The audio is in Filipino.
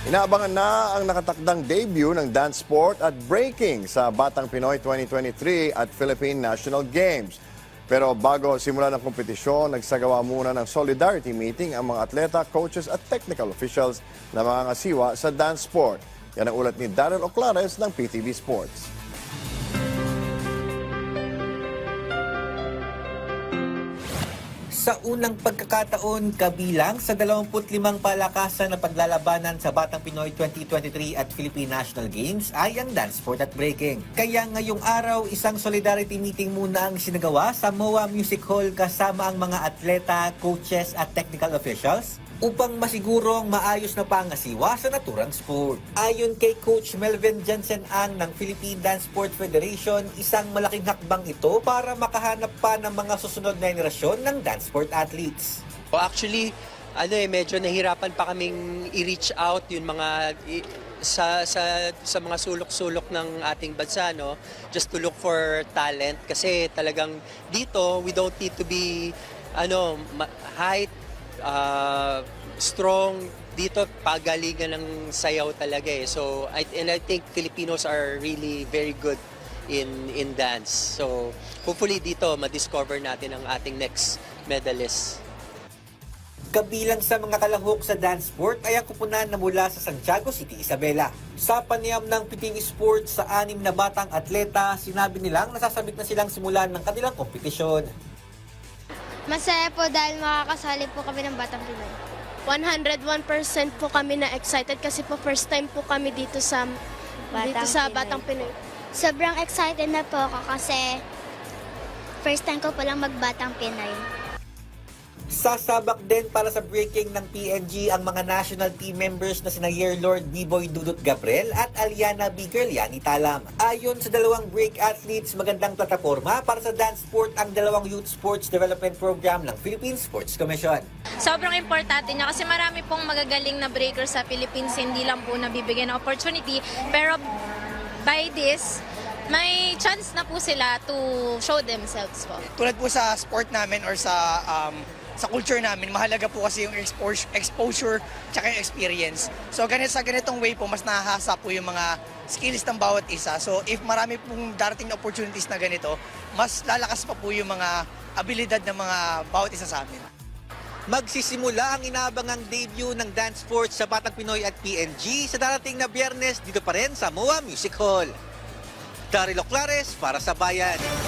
Inaabangan na ang nakatakdang debut ng dance sport at breaking sa Batang Pinoy 2023 at Philippine National Games. Pero bago simulan ang kompetisyon, nagsagawa muna ng solidarity meeting ang mga atleta, coaches at technical officials na mga ngasiwa sa dance sport. Yan ang ulat ni Darrell Oclares ng PTV Sports. Sa unang pagkakataon, kabilang sa 25 palakasan na paglalabanan sa Batang Pinoy 2023 at Philippine National Games ay ang dance sport at breaking. Kaya ngayong araw, isang solidarity meeting muna ang sinagawa sa MOA Music Hall kasama ang mga atleta, coaches at technical officials upang masigurong maayos na pangasiwa sa naturang sport. Ayon kay Coach Melvin Jensen Ang ng Philippine Dance Sport Federation, isang malaking hakbang ito para makahanap pa ng mga susunod na henerasyon ng dance sport athletes. O actually, ano eh, medyo nahirapan pa kaming i-reach out yung mga sa sa sa mga sulok-sulok ng ating bansa no just to look for talent kasi talagang dito we don't need to be ano height uh, strong dito pagalingan ng sayaw talaga eh so I and I think Filipinos are really very good in in dance so hopefully dito ma-discover natin ang ating next medalist Kabilang sa mga kalahok sa dance sport ay ang kupunan na mula sa Santiago City, Isabela. Sa panayam ng PTV Sports sa anim na batang atleta, sinabi nilang nasasabik na silang simulan ng kanilang kompetisyon. Masaya po dahil makakasali po kami ng Batang Pinoy. 101% po kami na excited kasi po first time po kami dito sa dito sa Pinoy Batang Pinoy. Sobrang excited na po ako kasi first time ko palang magbatang Pinoy. Sasabak din para sa breaking ng PNG ang mga national team members na sina Year Lord B-Boy Dudut Gabriel at Aliana B. Girliani Talam. Ayon sa dalawang break athletes, magandang plataforma para sa dance sport ang dalawang Youth Sports Development Program ng Philippine Sports Commission. sobrang importante niya kasi marami pong magagaling na breaker sa Philippines, hindi lang po nabibigyan ng opportunity. Pero by this, may chance na po sila to show themselves po. tulad po sa sport namin or sa um, sa culture namin, mahalaga po kasi yung exposure, exposure tsaka yung experience. So ganit sa ganitong way po, mas nahahasa po yung mga skills ng bawat isa. So if marami pong darating na opportunities na ganito, mas lalakas pa po yung mga abilidad ng mga bawat isa sa amin. Magsisimula ang inaabangang debut ng dance sports sa Batang Pinoy at PNG sa darating na biyernes dito pa rin sa MOA Music Hall. Daryl Oclares para sa Bayan.